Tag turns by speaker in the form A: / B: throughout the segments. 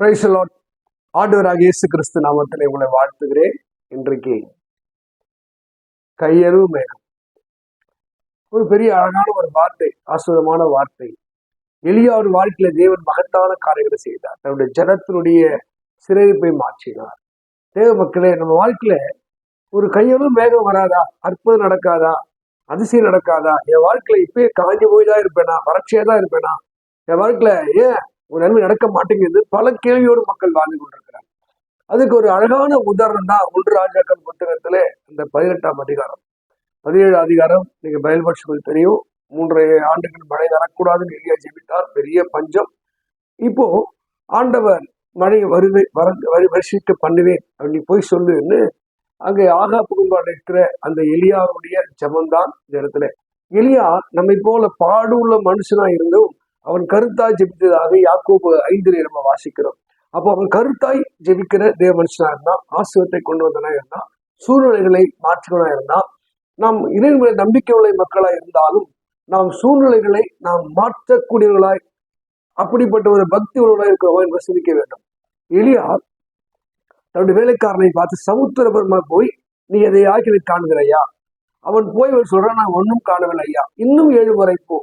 A: பிரைசலாட் ஆண்டவராக இயேசு கிறிஸ்து நாமத்தில் உங்களை வாழ்த்துகிறேன். இன்றைக்கு கையெழு மேகம். ஒரு பெரிய அழகான ஒரு வார்த்தை ஆசுதமான வார்த்தை. எளியாவின் வாழ்க்கையில தேவன் மகத்தான காரியங்களை செய்தார். தன்னுடைய ஜனத்தினுடைய சிறையிருப்பை மாற்றினார். தேவ மக்களே நம்ம வாழ்க்கையில ஒரு கையெழு மேகம் வராதா? அற்புதம் நடக்காதா? அதிசயம் நடக்காதா? என் வாழ்க்கையில இப்பயே காஞ்சி போய் தான் இருப்பேனா? வறட்சியா தான் இருப்பேனா? என் வாழ்க்கையில ஏன் ஒரு நன்மை நடக்க மாட்டேங்குது. பல கேள்வியோடு மக்கள் வாழ்ந்து கொண்டிருக்கிறார் அதுக்கு ஒரு அழகான உதாரணம் தான் ஒன்று ராஜாக்கள் புத்தகத்துல இந்த பதினெட்டாம் அதிகாரம். பதினேழு அதிகாரம் நீங்க பயல்பட்சங்கள் தெரியும். மூன்றரை ஆண்டுகள் மழை வரக்கூடாதுன்னு எளியா ஜெபித்தார். பெரிய பஞ்சம். இப்போ ஆண்டவர் மழை வருவே வர வரி வருஷிக்க பண்ணுவேன் அப்படி போய் சொல்லுன்னு அங்கே ஆகா புகும்பாடு இருக்கிற அந்த எலியாவுடைய ஜபம்தான் இந்த இடத்துல. எலியா நம்மை போல பாடுள்ள மனுஷனா இருந்தும் அவன் கருத்தாய் ஜெபித்ததாக யாக்கோபு ஐந்தில் நம்ம வாசிக்கிறோம். அப்போ அவன் கருத்தாய் ஜெபிக்கிற தேவ மனுஷனா இருந்தான் ஆசிரியத்தை கொண்டு வந்தனா இருந்தான் சூழ்நிலைகளை மாற்றிக்கொண்டா இருந்தான் நாம் இறைவனை நம்பிக்கை உள்ள மக்களாக இருந்தாலும் நாம் சூழ்நிலைகளை நாம் மாற்றக்கூடியவர்களாய் அப்படிப்பட்ட ஒரு பக்தி உள்ளவர்களாக இருக்கிறோம் என்பதை சிந்திக்க வேண்டும். எளியா தன்னுடைய வேலைக்காரனை பார்த்து சமுத்திரபுரமா போய் நீ எதை ஆக்கி காண்கிறையா? அவன் போய் சொல்றான் நான் ஒன்றும் காணவில்லை ஐயா இன்னும் ஏழு முறை போ.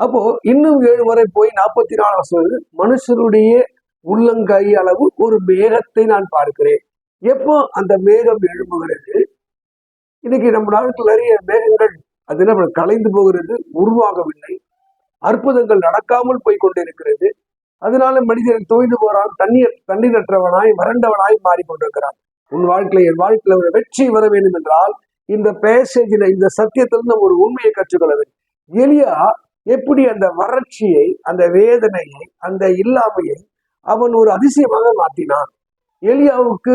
A: அப்போ இன்னும் ஏழு முறை போய் நாற்பத்தி நாலு வருஷம் மனுஷருடைய உள்ளங்கை அளவு ஒரு மேகத்தை நான் பார்க்கிறேன். எப்போ அந்த மேகம் எழும்புகிறது? இன்னைக்கு நம்ம நாட்டில் நிறைய மேகங்கள் அது என்ன கலைந்து போகிறது உருவாகவில்லை. அற்புதங்கள் நடக்காமல் போய் கொண்டிருக்கிறது. அதனால மனிதன் தோய்ந்து போறான் தண்ணீர் தண்ணீரற்றவனாய் வறண்டவனாய் மாறிக்கொண்டிருக்கிறான் உன் வாழ்க்கையில என் வாழ்க்கையில ஒரு வெற்றி வர வேண்டும் என்றால் இந்த பேசேஜில் இந்த சத்தியத்திலிருந்து நம்ம ஒரு உண்மையை கற்றுக்கொள்ள வேண்டும். எளியா எப்படி அந்த வறட்சியை அந்த வேதனையை அந்த இல்லாமையை அவன் ஒரு அதிசயமாக மாற்றினான். எலியாவுக்கு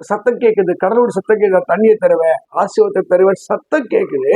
A: சத்தம் கேட்குது கடலோட சத்தம் கேட்குது தண்ணியை தருவேன் ஆசிரியத்தை தருவேன் சத்தம் கேட்குது.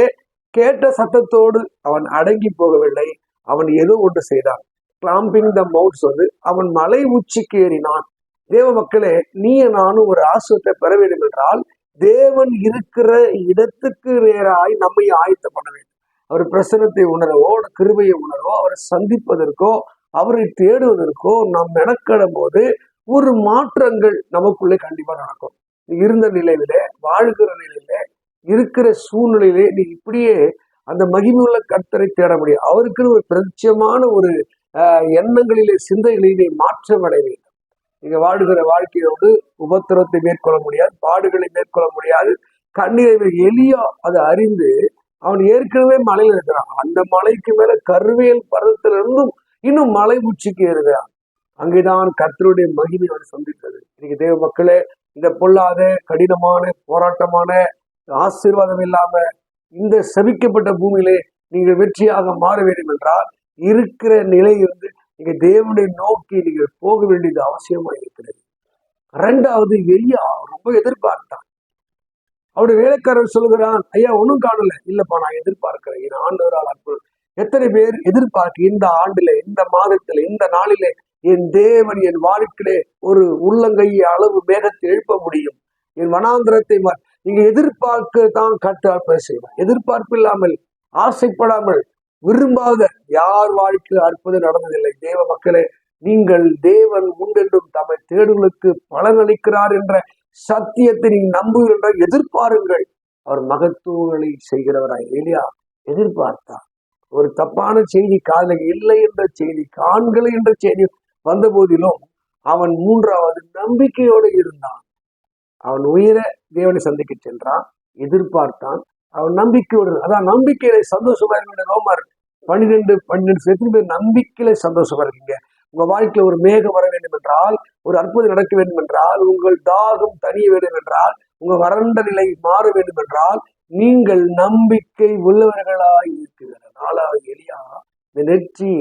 A: கேட்ட சத்தத்தோடு அவன் அடங்கி போகவில்லை. அவன் ஏதோ ஒன்று செய்தான். கிளாம்பிங் த மவுட்ஸ் வந்து அவன் மலை உச்சிக்கு ஏறினான். தேவ மக்களே நீ நானும் ஒரு ஆசிரியத்தை பெற வேண்டும் என்றால் தேவன் இருக்கிற இடத்துக்கு நேராய் நம்மை ஆயத்தம் பண்ண வேண்டும். அவர் பிரசனத்தை உணரவோ கிருபையை உணரவோ அவரை சந்திப்பதற்கோ அவரை தேடுவதற்கோ நாம் மெனக்கிடும் போது ஒரு மாற்றங்கள் நமக்குள்ளே கண்டிப்பா நடக்கும். இருந்த நிலையில வாழ்கிற நிலையில இருக்கிற சூழ்நிலையிலே நீ இப்படியே அந்த மகிமையுள்ள கர்த்தரை தேட முடியும். அவருக்குன்னு ஒரு பிரச்சயமான ஒரு எண்ணங்களிலே சிந்தைகளிலே மாற்றம் அடைய வேண்டும். நீங்க வாழ்கிற வாழ்க்கையோடு உபத்திரத்தை மேற்கொள்ள முடியாது பாடுகளை மேற்கொள்ள முடியாது. கண்ணீரை எளியா அதை அறிந்து அவன் ஏற்கனவே மலையில் இருக்கிறான். அந்த மலைக்கு மேல கருவியல் பருவத்திலிருந்தும் இன்னும் மலை உச்சிக்கு ஏறுகிறான். அங்கேதான் கர்த்தருடைய மகிமை அவன் சந்தித்தது. இன்னைக்கு தேவ மக்களே இந்த பொல்லாத கடினமான போராட்டமான ஆசீர்வாதம் இல்லாம இந்த சபிக்கப்பட்ட பூமியிலே நீங்கள் வெற்றியாக மாற வேண்டும் என்றால் இருக்கிற நிலையிலிருந்து நீங்க தேவனை நோக்கி நீங்கள் போக வேண்டியது அவசியமா இருக்கிறது. ரெண்டாவது எலியா ரொம்ப எதிர்பார்த்தான். அவருடைய வேலைக்காரர் சொல்லுகிறான் ஐயா ஒன்றும் காணல. இல்லைப்பா நான் எதிர்பார்க்கிறேன். என் ஆண்டவரால் அற்புதம். எத்தனை பேர் எதிர்பார்க்க இந்த ஆண்டுல இந்த மாதத்துல இந்த நாளிலே என் தேவன் என் வாழ்க்கையிலே ஒரு உள்ளங்கை அளவு மேகத்தை எழுப்ப முடியும். என் வனாந்திரத்தை நீங்க எதிர்பார்க்க தான் கட்டு செய்வேன் எதிர்பார்ப்பு இல்லாமல் ஆசைப்படாமல் விரும்பாத யார் வாழ்க்கையில் அற்புதம் நடந்ததில்லை. தேவ மக்களே நீங்கள் தேவன் முண்டென்றும் தம்மை தேடுகளுக்கு பலனளிக்கிறார் என்ற சத்தியத்தை நீ நம்புகிறீர்கள் எதிர்பாருங்கள். அவர் மகத்துவங்களை செய்கிறவராய். இல்லையா எதிர்பார்த்தார் ஒரு தப்பான செய்தி காதல இல்லை என்ற செய்தி காண்களை என்ற செய்தி வந்த போதிலும் அவன் மூன்றாவது நம்பிக்கையோடு இருந்தான். அவன் உயிரை தேவனை சந்திக்க சென்றான் எதிர்பார்த்தான். அவன் நம்பிக்கையோடு அதான் நம்பிக்கையில சந்தோஷமா இருக்கின்ற ரோமர் பன்னிரெண்டு பன்னிரெண்டு எத்தனை பேர் நம்பிக்கையில சந்தோஷமா இருக்கீங்க. உங்க வாழ்க்கையில ஒரு மேகம் வர வேண்டும் என்றால் ஒரு அற்புதம் நடக்க வேண்டும் என்றால் உங்கள் தாகம் தனிய வேண்டும் என்றால் உங்க வறண்ட நிலை மாற வேண்டும் என்றால் நீங்கள் நம்பிக்கை உள்ளவர்களாய் இருக்கிற நாளாக எளியா இந்த நெற்றி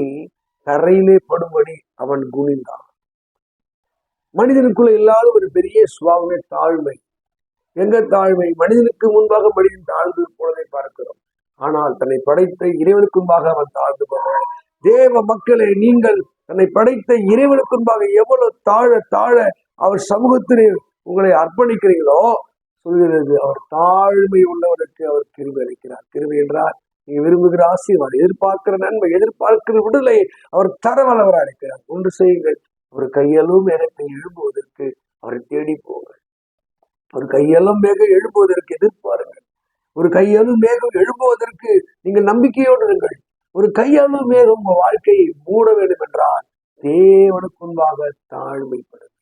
A: தரையிலே படும்படி அவன் குனிந்தான். மனிதனுக்குள்ள இல்லாத ஒரு பெரிய சுவாமிய தாழ்மை. எங்க தாழ்மை? மனிதனுக்கு முன்பாக மனிதன் தாழ்ந்து போனதை பார்க்கிறோம். ஆனால் தன்னை படைத்த இறைவனுக்கு முன்பாக அவன் தாழ்ந்து போகிறான். தேவ மக்களை நீங்கள் தன்னை படைத்த இறைவனுக்குன்பாக எவ்வளவு தாழ தாழ அவர் சமூகத்திலே உங்களை அர்ப்பணிக்கிறீங்களோ சொல்கிறது அவர் தாழ்மை உள்ளவருக்கு அவர் கிருமி அளிக்கிறார். கிருமி என்றால் நீங்க விரும்புகிற ஆசீர்வாதம் எதிர்பார்க்கிற நன்மை எதிர்பார்க்கிற விடுதலை அவர் தரவளவர் இருக்கிறார் ஒன்று செய்யுங்கள் ஒரு கையலும் மேகத்தை எழும்புவதற்கு அவரை தேடி போங்கள். ஒரு கையெல்லாம் மேகம் எழும்புவதற்கு எதிர்பாருங்கள். ஒரு கையாலும் மேகம் எழும்புவதற்கு நீங்கள் நம்பிக்கையோடு இருங்கள். ஒரு கையலும் மேகம் உங்க வாழ்க்கையை மூட வேண்டும் தேவனுக்கு முன்பாக தாழ்மைப்படும்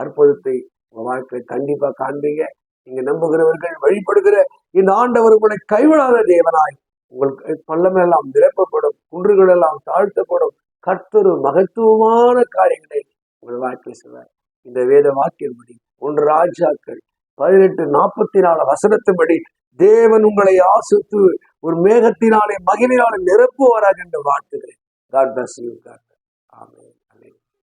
A: அற்புதத்தை உங்க வாழ்க்கையை கண்டிப்பா காண்பீங்க. நீங்க நம்புகிறவர்கள் வழிபடுகிற இந்த ஆண்டவர் உங்களை கைவிடாத தேவனாய் உங்களுக்கு பள்ளமெல்லாம் நிரப்பப்படும் குன்றுகள் எல்லாம் தாழ்த்தப்படும் கர்த்தரு மகத்துவமான காரியங்களை உங்கள் வாழ்க்கை செய்வார். இந்த வேத வாக்கியப்படி ஒன்று ராஜாக்கள் பதினெட்டு நாற்பத்தி நாலு வசனத்தின்படி தேவன் உங்களை ஆசித்து ஒரு மேகத்தினாலே மகிமையினாலே நிரப்புவாராக என்று வாழ்த்துகிறேன். காட் பிளஸ் யூ காட் ஆமே